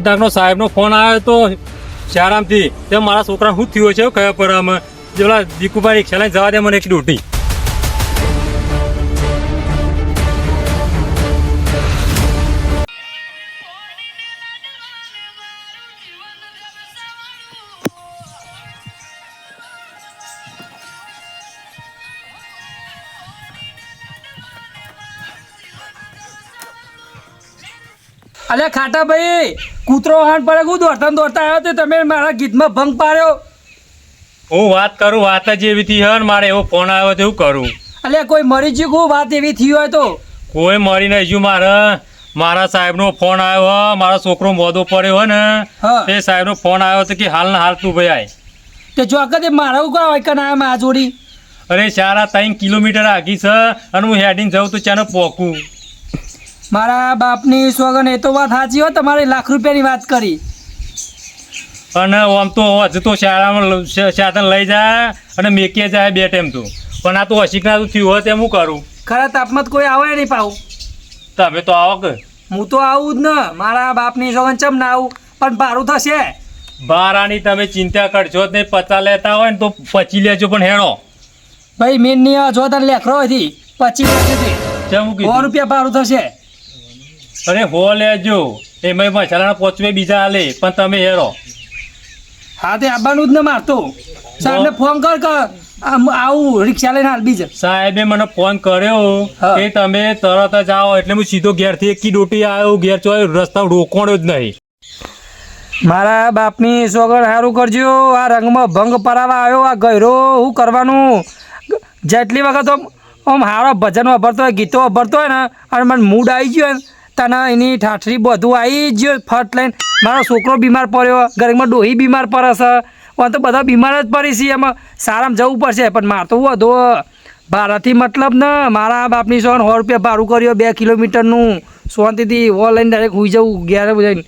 તાકનો સાહેબનો ફોન આવ્યો હતો શારામથી તે મારા છોકરા શું થયું છે? કયા પર પેલા દીકુભાઈ રિક્ષા જવા દે મને એક ડ્યુટી અલે ખાટા ભાઈ કૂતરો હાન પડે હું દોડતા ને દોડતા આવ્યો તે તમે મારા ગીતમાં ભંગ પાડ્યો. હું વાત કરું વાત જ એવી થી હન મારે એવો ફોન આવ્યો તો એવું કરું? એટલે કોઈ મરી ગયું કોઈ વાત એવી થઈ હોય તો? કોઈ મરી નહીં જ્યું મારે. મારા સાહેબનો ફોન આવ્યો હે, મારો છોકરો મોદો પડ્યો હોય ને. તે સાહેબનો ફોન આવ્યો તો કે હાલ ને હાલ તું ભાઈ આય. જો ચોક્કસ મારા ઉપર હોય કે ના આ જોડી. અરે સારા ત્રણ કિલોમીટર આગી છે અને હું હેડિંગ જાઉં તો ચાને પોકું. મારા બાપની સોગન એ તો વાત સાચી હોય તમારે લાખ રૂપિયાની વાત કરી. અને આમ તો હજુ તો શાળામાં સાધન લઈ જાય અને મેકે જાય બે ટાઈમ તો. પણ આ તો અશિકના તો થયું હોય તેમ હું કરું? ખરા તાપમાં કોઈ આવે નહીં પાવું તમે તો આવો કે. હું તો આવું જ ને મારા બાપની સોગન ચમ ના આવું પણ ભારું થશે. બારાની તમે ચિંતા કરજો જ નહીં પચા લેતા હોય ને તો પચી લેજો પણ હેણો. ભાઈ મેનની જો તને લેખરો હતી પચી લેજો કેમ હું સો કીધું રૂપિયા ભારું થશે. અરે હો લેજો. એમાં મસાલાના પોચવે બીજા હાલે પણ તમે હેરો. હા તે આવવાનું જ ને મારતો. સાહેબને ફોન કર કર. આવું રિક્ષા લઈને હાલ બીજે. સાહેબે મને ફોન કર્યો. કે તમે તરત જ આવો એટલે હું સીધો ઘેરથી એકી ડોટી આવ્યો ઘેર ચોય રસ્તા રોકોણ્યો જ નહીં. મારા બાપની સોગર સારું કરજો. આ રંગમાં ભંગ પરાવા આવ્યો આ ગયરો શું કરવાનું? જેટલી વખત આમ હારો ભજન વાપરતો હોય ગીતો વાપરતો હોય ને અને મને મૂડ આવી ગયો ને તને એની ઠાઠરી બધું આવી જ ફર્સ્ટ લઈને મારો છોકરો બીમાર પડ્યો. ઘરમાં ડોહી બીમાર પડે છે. તો બધા બીમાર જ પડી છે. એમાં સારામાં જવું પડશે. પણ મારે તો વધુ. ભાડાથી મતલબ ને. મારા બાપની સોન સો રૂપિયા ભાડું કર્યો બે કિલોમીટરનું. શાંતિથી વોલ લઈને ડાયરેક્ટ હોઈ જવું. ઘેર જઈને.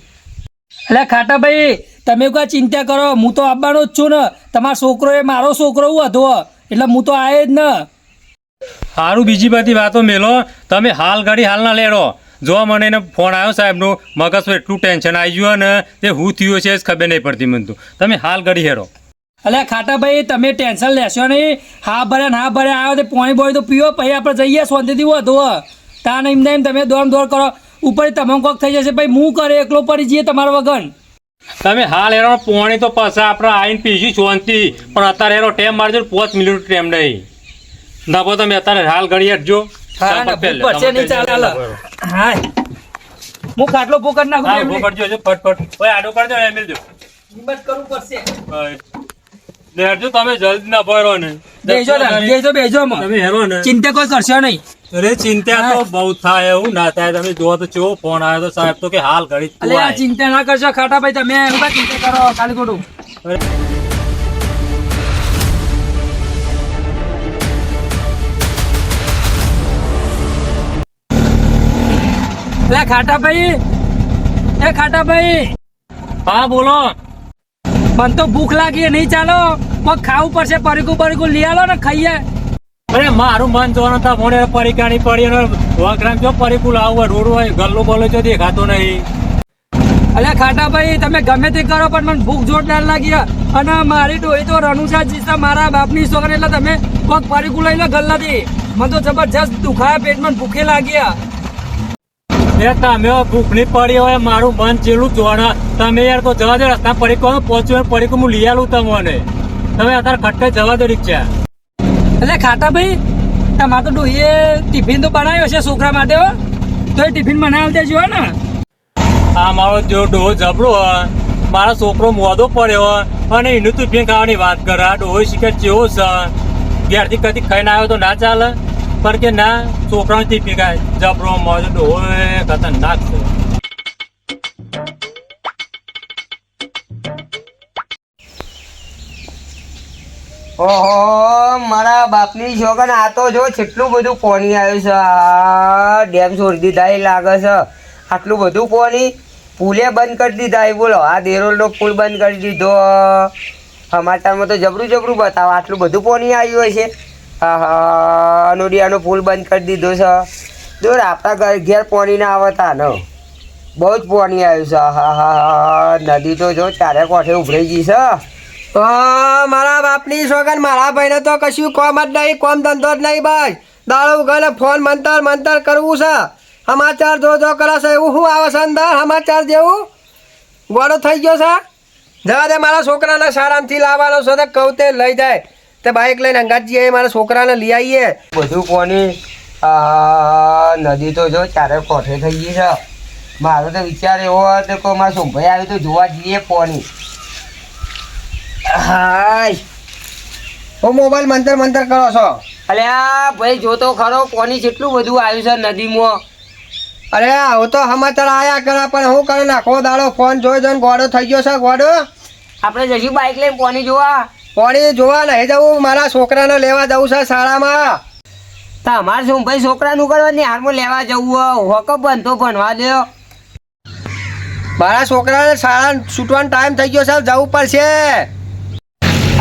એટલે ખાટા ભાઈ, તમે કોઈ ચિંતા કરો. હું તો આવવાનો જ છું ને. તમારો છોકરો એ મારો છોકરો હું હતો એટલે હું તો આવે જ ને. સારું બીજી બધી વાતો મેલો. તમે હાલ ઘડી હાલ ના લેડો. જો મને એને ફોન આવ્યો સાહેબનો મગજ પર એટલું ટેન્શન આવી ગયું ને તે હું થયું છે ખબર નહીં પડતી મને તો. તમે હાલ ઘડી હેરો અલે ખાટાભાઈ તમે ટેન્શન લેશો નહીં. હા ભરે ને હા ભરે આવ્યો તે પોણી બોય તો પીવો પછી આપણે જઈએ શાંતિથી વધો. તા ને એમને એમ તમે દોડ દોડ કરો. ઉપર તમે કોક થઈ જશે ભાઈ હું કરે એકલો પડી જઈએ તમારા વગર. તમે હાલ હેરો પોણી તો પાછા આપણે આવીને પીશું શાંતિ. પણ અત્યારે હેરો ટેમ મારજો પાંચ મિનિટ ટેમ નહીં. ના તમે અત્યારે હાલ ઘડી હટજો હા પડશે નહીં ચાલે. હા હું ખાટલો પોકટ નાખું હા. ઊભો કરજો હજુ ફટફટ ઓય આડો કરજો એમ મેલજો હિંમત કરવું પડશે. લેજો તમે જલ્દી ના ભરો ને. બેજો ને બેજો બેજો માં. તમે હેરો ને. ચિંતા કોઈ કરશો નહીં. અરે ચિંતા તો બહુ થાય એવું ના થાય. તમે જો તો ચો ફોન આવ્યો તો સાહેબ તો કે હાલ ઘડી જ અલે આ ચિંતા ના કરશો ખાટા ભાઈ તમે કાં ચિંતા કરો ખાલી ખોટું. અલે ખાટાભાઈ એ ખાટાભાઈ હા બોલો. મને તો ભૂખ લાગી નહીં ચાલો. પણ ખાવું પડશે પરીકું પરીકું લઈ આવો ને ખાઈએ. અરે મારું મન જોવાનું હતા મોડે પરીકાણી પડી અને વગરામ જો પરીકું હોય રોડ હોય ગલ્લું બોલો જો દેખાતો નહીં. અલે ખાટાભાઈ તમે ગમે તે કરો પણ મને ભૂખ જોરદાર લાગી અને મારી ડોહી તો રનુસા જીસા મારા બાપની છોકરી એટલે તમે પગ પરીકું લઈ લો ગલ્લાથી. મને તો જબરજસ્ત દુખાયા પેટમાં ભૂખે લાગી એ તમે ભૂખની પડી હોય, મારું મન ચેલું જોણા તમે યાર તો જવા દે, રસ્તા પરીકો પહોંચ્યું પરીકું હું લઈ આલું તમને. તમે અત્યારે ખટકે જવા દો રિક્ષા એટલે ખાટા ભાઈ તમારે તો ડોહીએ ટિફિન તો બનાવ્યો છે છોકરા માટે તો એ ટિફિન બનાવી દેજો ને. આ મારો જો ડોહો જબડો મારો છોકરો મોદો પડ્યો અને એનું ટિફિન ખાવાની વાત કરે. આ ડોહો શીખે ચેવો છે. ઘેરથી કદી ખાઈને આવ્યો તો ના ચાલે. પણ કે ના ટિફિન ખાય જબરો મોદો ડોહો ખતરનાક છે. ઓહો, મારા બાપની છોકરા આ તો જો કેટલું બધું પોણી આવ્યું છે. ડેમ છોડી દીધા એ લાગે છે. આટલું બધું પોણી પુલે બંધ કરી દીધા એ બોલો. આ દેરોલનો પુલ બંધ કરી દીધો. સમાચારમાં તો જબરું જબરું બતાવો. આટલું બધું પોણી આવ્યું હશે. આહા અનોડિયાનો પુલ બંધ કરી દીધું છે. દૂર આપણા ઘર ઘેર પાણી ના આવતા ન બહુ જ પાણી આવ્યું છે. હા હા નદી તો જો ચારે કોઠે ઉભરાઈ ગઈ છે. મારા બાપની સોગન મારા ભાઈને તો કશું કોમ જ નહીં, કોમ ધંધો જ નહીં બસ દાળ ગલે ફોન મંતર મંતર કરવું છે. સમાચાર જો જો કરે છે, એવું શું આવે છે અંદર? સમાચાર જેવું? ગોળો થઈ ગયો છે? જવા દે, મારા છોકરાને સારામાંથી લાવવાનો છે કહું તે લઈ જાય. તે બાઇક લઈને અંગાત જઈએ મારા છોકરાને લઈ આવીએ બધું કોની? આ નદી તો જો ચારે કોઠે થઈ ગઈ છે. મારો તો વિચાર એવો હતો કે મારા સોમભાઈ આવ્યો તો જોવા જઈએ કોની. હાય. હું મોબાઈલ મંતર મંતર કરો છો. અલ્યા ભાઈ જોતો ખરો, કોની કેટલું બધું આવ્યું છે નદીમાં. અરે આવું તો સમાચાર આયા કરે, પણ હું કરે નાખો દાડો ફોન જોઈ જોઈને ગોડો થઈ ગયો છે, ગોડો. આપણે જઈશું બાઇક લઈને પાણી જોવા? પાણી જોવા નહીં જવું મારા છોકરાને લેવા જવું છે શાળામાં. તમારે ભાઈ છોકરાનું કરવાની હારમાં લેવા જવું હોક બંધો ભણવા દો મારા છોકરાને શાળા છૂટવાનો ટાઈમ થઈ ગયો સાહેબ જવું પડશે.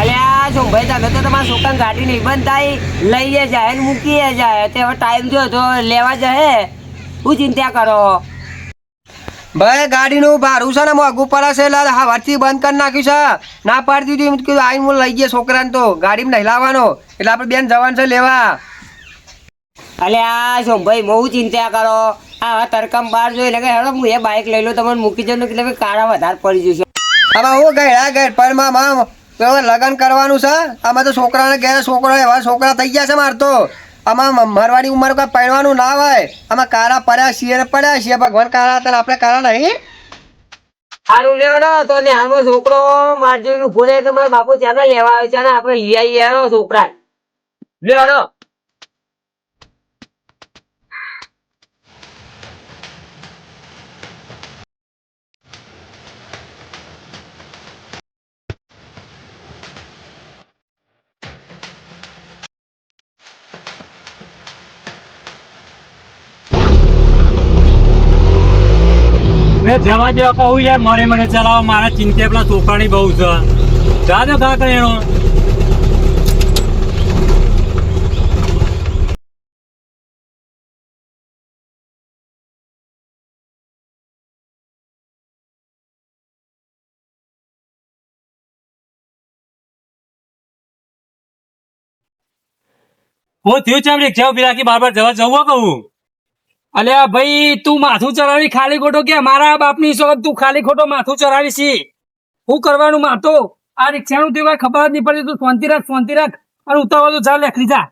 અલ્યા સોમભાઈ તમે તો તમારા છોકરાને ગાડી નહીં બંધ થાય લઈએ જાય મૂકીએ જાય. તે હવે ટાઈમ થયો તો લેવા જાય હું ચિંતા કરો. ભાઈ ગાડીનું ભાડું છે ને મોઘું પડે છે એટલે હવારથી બંધ કરી નાખ્યું છે. ના પાડતી હતી કીધું આવીને હું લઈ ગયા છોકરાને તો ગાડીમાં નહીં લાવવાનો. એટલે આપણે બેન જવાનું છે લેવા. અલ્યા ભાઈ બહુ ચિંતા કરો. આ તરકમ બહાર જોઈ એટલે હેડો હું એ બાઇક લઈ લઉં તમને મૂકી જવાનું એટલે કાળા વધારે પડી જશે. હવે હું ગયા ઘેર પણ માં લગ્ન કરવાનું છે. આમાં તો છોકરાને ઘેર છોકરા એવા છોકરા થઈ ગયા છે મારે તો. આમાં મરવાની ઉંમર કોઈ પહેરવાનું ના હોય. આમાં કારા પડ્યા છીએ પડ્યા છીએ ભગવાન કારા હતા આપણે કારા નહીં. સારું લેવડો તો ને આનો છોકરો મારજો ફોને તો મારા બાપુ ત્યાં લેવા આવે છે ને, આપણે લઈ આવીએ છોકરા લેવડો જવા જેવા કહું યાર મને મને ચલાવો, મારા ચિંતા પેલા છોકરાની બહુ છે. જા દો કા કરે એનો. હું થયું છે એમ રિક્ષા ઊભી બાર બાર જવા જવું કહું? અલ્યા ભાઈ તું માથું ચડાવી ખાલી ખોટો કે? મારા બાપની સોગત તું ખાલી ખોટો માથું ચરાવી છી હું કરવાનું માતો આ રિક્ષાનું તે ખબર જ નહીં પડતી તું ફોનથી રાખ ફોનથી રાખ. અને ઉતાવળ તો ચાલ લેખરી જા.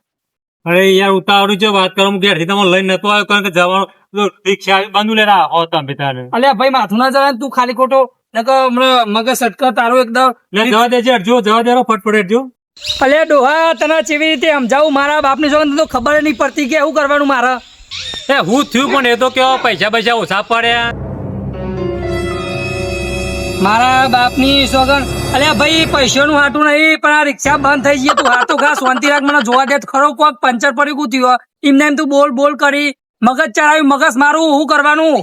અરે યાર ઉતાવળી છે વાત કરું ઘેરથી તમે લઈને નતો આવ્યો કારણ કે જવાનું રિક્ષા બાંધુ લેરા હો તમે તારે. અલ્યા ભાઈ માથું ના ચરાવે તું ખાલી ખોટો? મગજ સટકર તારો એકદમ. જવા દેજે અડજો જવા દેરો ફટફટ અડજો અલ્યા ડોહા તને કેવી રીતે સમજાવું? મારા બાપની સોગંદ તો ખબર નહીં પડતી કે શું કરવાનું મારે. એ હું થયું પણ એ તો કેવો પૈસા પૈસા ઓછા પડ્યા. મારા બાપની સોગન અલ્યા ભાઈ પૈસાનું હાટું નહીં પણ આ રિક્ષા બંધ થઈ ગઈ. તું હાથો ખા શાંતિ રાખ. મને જોવા દે ખરો કોક પંચર પડી ગયું થયું. એમને એમ તું બોલ બોલ કરી. મગજ ચડાવ્યું મગજ મારું શું કરવાનું?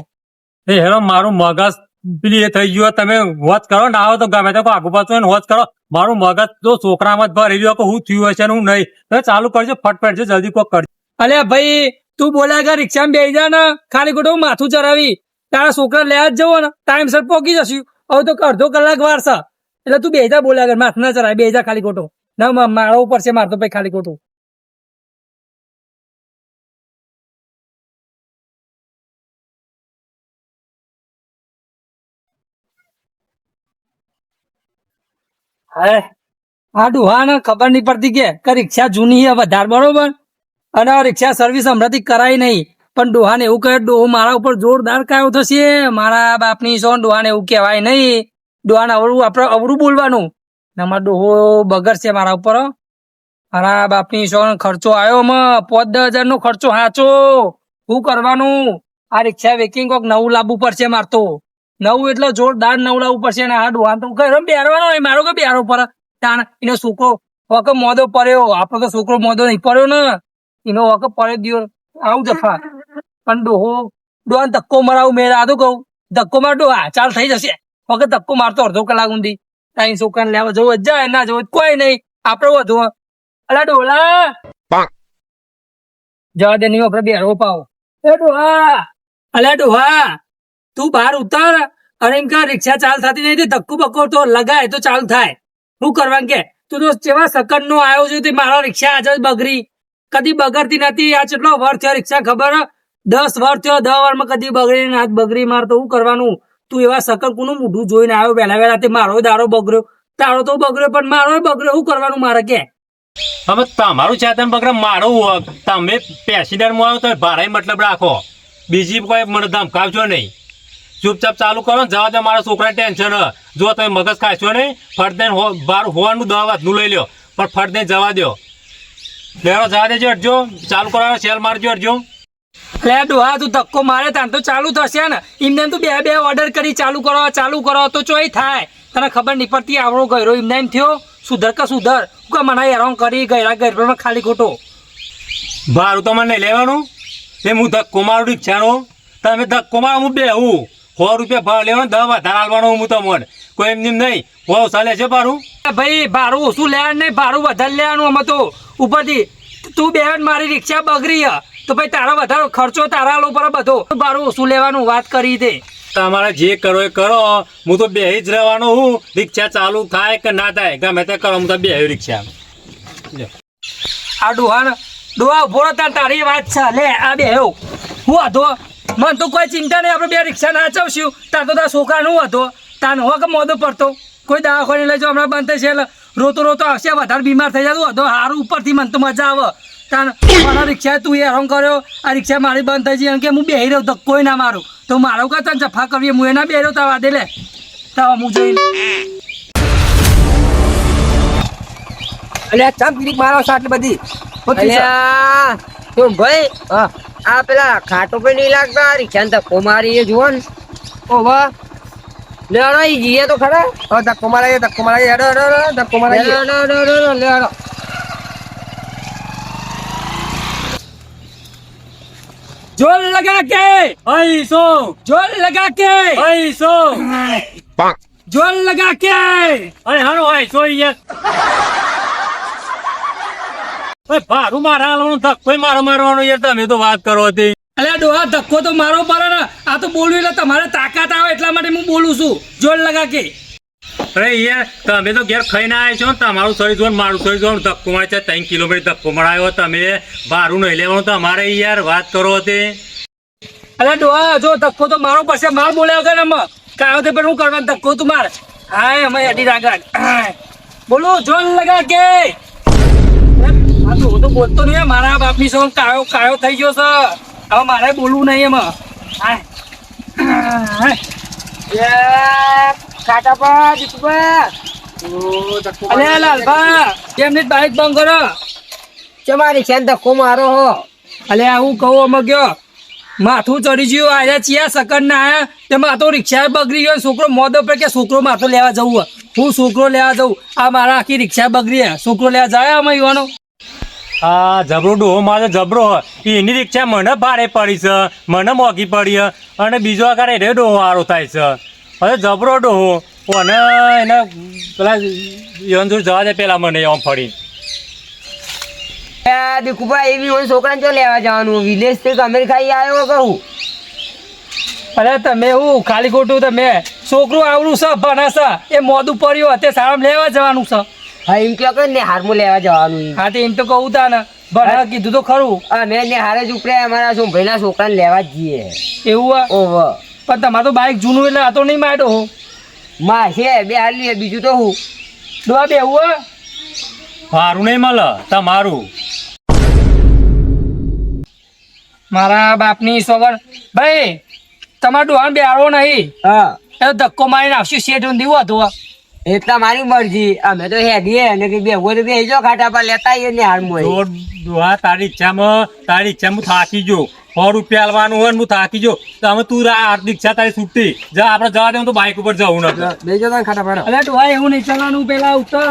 એ હેરો મારું મગજ પેલી એ થઈ ગયું. તમે હોત કરો ના આવો તો ગમે તો આગુ પાછું હોત કરો. મારું મગજ તો છોકરામાં જ ભરી ગયો કે હું થયું હશે ને હું નહીં. ચાલુ કરજો ફટફટ છે જલ્દી કોક કરજો. અલ્યા ભાઈ તું બોલ્યા કે રિક્ષામાં બેસી જા ને, ખાલી ખોટું માથું ચડાવી તારા છોકરા લેવા જ જવો ને ટાઈમસર પહોંચી જશું. હવે તો અડધો કલાક વારસા એટલે તું બેજા બોલ્યા કર, માથું ના ચડાય બેજા ખાલી ખોટો ના મારા ઉપર છે મારતો ભાઈ ખાલી ખોટું હે? આ ડોહાને ખબર નહીં પડતી કે રિક્ષા જૂની છે વધારે બરોબર? અને રિક્ષા સર્વિસ હમણાંથી કરાય નહીં. પણ ડોહાને એવું કહે, ડોહો, મારા ઉપર જોરદાર કાયો થશે. મારા બાપની સોન ડોહાને એવું કહેવાય નહીં. ડોહાને અવળું આપણે અવળું બોલવાનું. ને અમારા ડોહો બગડશે મારા ઉપર. મારા બાપની સોન ખર્ચો આવ્યો માં પાંચ દસ હજાર નો ખર્ચો હાચો. શું કરવાનું? આ રિક્ષા વેકિંગ કોક નવું લાવવું પડશે મારતો નવું એટલે જોરદાર નવું લાવવું પડશે ને આ ડોહાને તો કઈ બેરવાનો મારો કે બેરો પર તાણ, એનો છોકરો વખત મોદો પડ્યો. આપણો તો છોકરો મોદો નહીં પડ્યો ને. એનો વખત પડ્યો દિયો. આવું જફા પણ ડોહો ડોહાને ધક્કો મરાવું મેં આ તો કહું. ધક્કો માર ડોહા ચાલ થઈ જશે. વખત ધક્કો મારતો અડધો કલાક ઊંધી તાઈ છોકરાને લેવા જવું જાય ના જવું કોઈ નહીં. આપણે વધુ અલા ડોલા જવા દે નહીં આપણે બેરો પાવ. એ ડોહા. અલા ડોહા તું બહાર ઉતાર. અને એમ કે રિક્ષા ચાલ થતી નહીં ધક્કો બક્કો તો લગાય તો ચાલુ થાય. શું કરવાનું કે તું તો જેવા સકન નો આવ્યો છે તે મારો રિક્ષા આજે બગડી. કદી બગડતી નથી. આ કેટલો વર્ષ થયો રિક્ષા ખબર? દસ વર થયો દસ વારમાં કદી બગડી આજ બગડી માર તો શું કરવાનું? તું એવા સકલ કોનું મોઢું જોઈને આવ્યો, વહેલા વહેલા તે મારો દારો બગડ્યો. તારો તો બગડ્યો, પણ મારો બગડ્યો. શું કરવાનું મારે કે? હવે તમારું ચેતન બગડે મારો હોક તમે પેસેન્જરમાં આવો તો ભાડે મતલબ રાખો. બીજી કોઈ મને ધમકાવજો નહીં. ચૂપચાપ ચાલુ કરો ને જવા દે, મારા છોકરા ટેન્શન. જો તમે મગજ ખાશો નહીં દઈને બાર હોવાનું દવા વાતનું લઈ લ્યો. પણ દઈને જવા દો. લેરો જવા દેજો અડજો ચાલુ કરો સેલ મારજો અડજો લે ડોહા તું ધક્કો મારે તાન તો ચાલુ થશે ને. એમને તું બે બે ઓર્ડર કરી ચાલુ કરો ચાલુ કરો તો ચોય થાય. તને ખબર નહીં પડતી આવડો ગયરો એમને એમ થયો સુધર કે સુધર કે મને હેરાન કરી ગયરા ગયરમાં ખાલી ખોટો. ભાડું તો મને લેવાનું. એ હું ધક્કો મારું રિક્ષાનો. તમે ધક્કો મારો હું બેહું. સો રૂપિયા ભાવ લેવાનો દવા વધારે હાલવાનો હું તમને. કોઈ એમ નહીં હો ચાલે છે ભાડું. ભાઈ ભાડું ઓછું લેવાનું નહીં ભાડું વધારે લેવાનું અમે તો. ઉપરથી તું બેન મારી રિક્ષા બગડી હે. તો ભાઈ તારો વધારો ખર્ચો તારા પર બધો. ભાડું ઓછું લેવાનું વાત કરી દે તમારે જે કરો એ કરો. હું તો બે જ રહેવાનો હું. રિક્ષા ચાલુ થાય કે ના થાય? ગમે તે કરો હું તો બે રિક્ષા આ ડોહા ડોહા ઊભો તાર તારી વાત છે. લે આ બે હું હતો. મને તો કોઈ ચિંતા નહીં આપણે બે રિક્ષા ના ચવશું તાર તો તારા છોકરા નું હતો. તાર નો કે મોદો પડતો. કોઈ દવાખાને લઈ જાઓ હમણાં બંધ થઈ છે એટલે રોતો રોતો આવશે વધારે બીમાર થઈ જતું હતો હારું ઉપરથી મને તો મજા આવે. કારણ મારા રિક્ષા તું હેરાન કર્યો આ રિક્ષા મારી બંધ થઈ જઈ એમ કે હું બેહી રહ્યો તો કોઈ ના મારું. તો મારો કાં તને જફા કરીએ? હું એના બેહી રહ્યો તા વાદે લે. તા હું જોઈને. અલ્યા ચમ પીડીક મારો સાટ આટલી બધી? અલ્યા તો ભાઈ? આ પેલા ખાટો પણ નહીં લાગતા રિક્ષા ને ધક્કો મારી એ જુઓ ને. ઓહો. લેડો ઈ જીએ તો ખરા. ઓ ધક્કો મારાય ધક્કો મારાઈએ હેડો હેડો હેડો ધક્કો મારાઈએ લેડો, લેડો, લેડો, લેડો. જોર લગા કે પૈસો જોર લગા કે પૈસો જોર લગા કે અરે હારો આઈ યાર ઓય ભારું મારા હાલવાનું ધક્કો મારો મારવાનો યાર તમે તો વાત કરો હતી. અલ્યા ડોહા ધક્કો તો મારો પડે ને. આ તો બોલવું એટલે તમારે તાકાત આવે એટલા માટે હું બોલું છું. જોડ લગા કે. અરે યાર તમે તો ઘેર ખાઈને આવ્યા છો ને તમારું શરીર જોઈને મારું શરીર જોઈને ધક્કો મળે છે ત્રણ કિલોમીટર ધક્કો મળાયો તમે ભારું નહીં લેવાનું તમારે યાર વાત કરો તે. અરે ડોહા જો ધક્કો તો મારો પાસે માર બોલ્યા વગર અમે કાયો તે પણ હું કરવાનું ધક્કો તું માર. હાય અમે અડી રાગા. બોલો જોન લગા કે. હું તો બોલતો નહીં મારા બાપની સો કાયો કાયો થઈ ગયો છે. હવે મારે બોલવું નહીં એમાં. લે, દીપુભા. અલ્યા લાલભા કેમ નહીં બાઈક બંધ કરો રિક્ષા ને ધક્કો મારો હો અલ્યા હું કહું અમે ગયો માથું ચડી ગયું આજે ચિયા સકન ના આયા તે માથો રિક્ષા બગડી ગયો છોકરો મોદો પર કે છોકરો માથો લેવા જવું હે. હું છોકરો લેવા જવું આ મારા આખી રિક્ષા બગડી. છોકરો લેવા જાય અમે યુવાનો આ જબરો ડોહો મારે જબરો હોય એની રીક્ષા મને ભારે પડી છે. મને મોંઘી પડી અને બીજો આકાર એને ડોહો સારો થાય છે. હવે જબરો ડોહો અને એને પેલા યંજુર જવા દે પેલા મને આમ ફરી એ દીકુભા એવી હોય છોકરાને જો લેવા જવાનું? વિલેજથી અમેરિકા ખાઈ આવ્યો કહું? અરે તમે હું ખાલી ખોટું તમે. છોકરું આવડું છે ભણે છે એ મોદું પડ્યું તે સારામાં લેવા જવાનું છે. હા એમ કહો કે ને હારમું લેવા જવાનું હા તે એમ તો કહું તા ને ભણે કીધું તો ખરું. અમે ને હારે જ ઉપડ્યા અમારા શું ભાઈના છોકરાને લેવા જઈએ. એવું હે. ઓહો પણ તમારે તો બાઈક જૂનું એટલે આ તો નહીં માંડ્યો હો. માં છે બે હાલી બીજું તો હું. દોવા બે હું મારું નહીં મળે તમારું. મારા બાપની સોગર ભાઈ તમારું ડોહાન બેહાડવો નહીં. હા. એ ધક્કો મારીને આવશું શેઠ ઊંધી હતું એટલા મારી મરજી. અમે તો હેગીએ અને કે બે તો બે જો ખાટા પર લેતા આવીએ ને હારમાં તો ડોહા તારી ઈચ્છામાં તારી ઈચ્છામાં હું થાકી જો સો રૂપિયા આલવાનું હોય ને હું થાકી જો તો અમે તું રા આ રિક્ષા તારી છૂટી જા આપણે જવા દે તો બાઇક ઉપર જવું નથી બેસી જાઓ તમે ખાટા પાડો અરે ડોહા એવું નહીં ચાલવાનું પેલા ઉતર.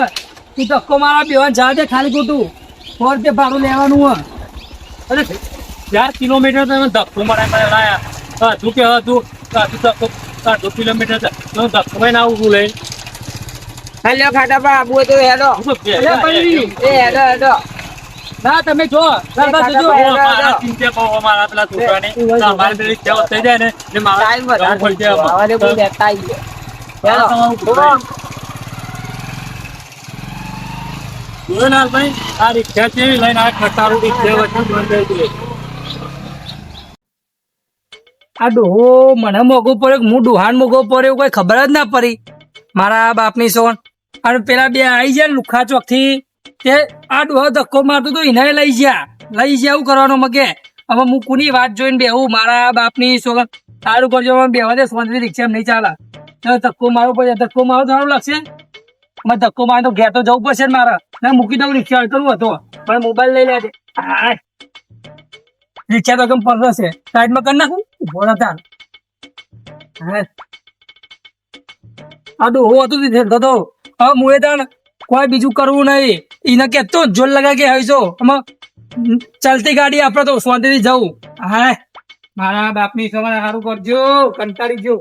તું ધક્કો મારા બેવાન જા દે ખાલી ખોટું સો રૂપિયા ભાડું લેવાનું હોય. અરે ચાર કિલોમીટર તમે ધક્કો મારા લાયા. હા તું કે હા તું તું ધક્કો અડધો કિલોમીટર તો. ધક્કો ના આવું લઈ હાલ્યો ખાટા પર આબુ તો હેડો. હું તો બે- અરે ભાઈ એ હેલો હેલો ના તમે જો. મારા પેલા છોકરાને. તો અમારે પેલી ઈચ્છા થઈ જાય ને ને મારા ટાઈમ વધારે પડશે દે, બહુ. લેતા આવીએ. આ તમારું જોયું આ રિક્ષા કેવી લઈને આ ખટારું રિક્ષા વચ્ચે બંધ થઈ ગઈ. આ ડોહો મને મોગો પડ્યો કે હું ડોહાન મોગો પડ્યો કોઈ ખબર જ ના પડી. મારા બાપની સોન. અને પેલા બે આવી ને લુખા ચોકથી. તે આ ડોહો ધક્કો મારતો તો એને લઈ ગયા. લઈ ગયા એવું કરવાનું મગે. હવે હું કુની વાત જોઈને બેહું? મારા બાપની સોન. સારું કરજો બેવા દે સોનરી રિક્ષા નહીં ચાલે. તો ધક્કો મારવો પડે. ધક્કો મારો તારું લાગશે. મારે ધક્કો મારે તો ઘેર તો જવું પડશે ને મારે. ના મૂકી દઉં રિક્ષા કરવું હતો. પણ મોબાઈલ લઈ લેજે રિક્ષા તો કેમ પડતો છે. સાઈડમાં કરી નાખું. ઊભો તાર હા. આ ડોહો હતું તે થતો તો. હવે મુએ તાણ કોઈ બીજું કરવું નહીં. એને કહેતો જોર લગા કે હઈશો આમાં ચાલતી ગાડી આપણે તો શાંતિથી જવું. હા મારા બાપની સવારે સારું કરજો. કંટાળી જો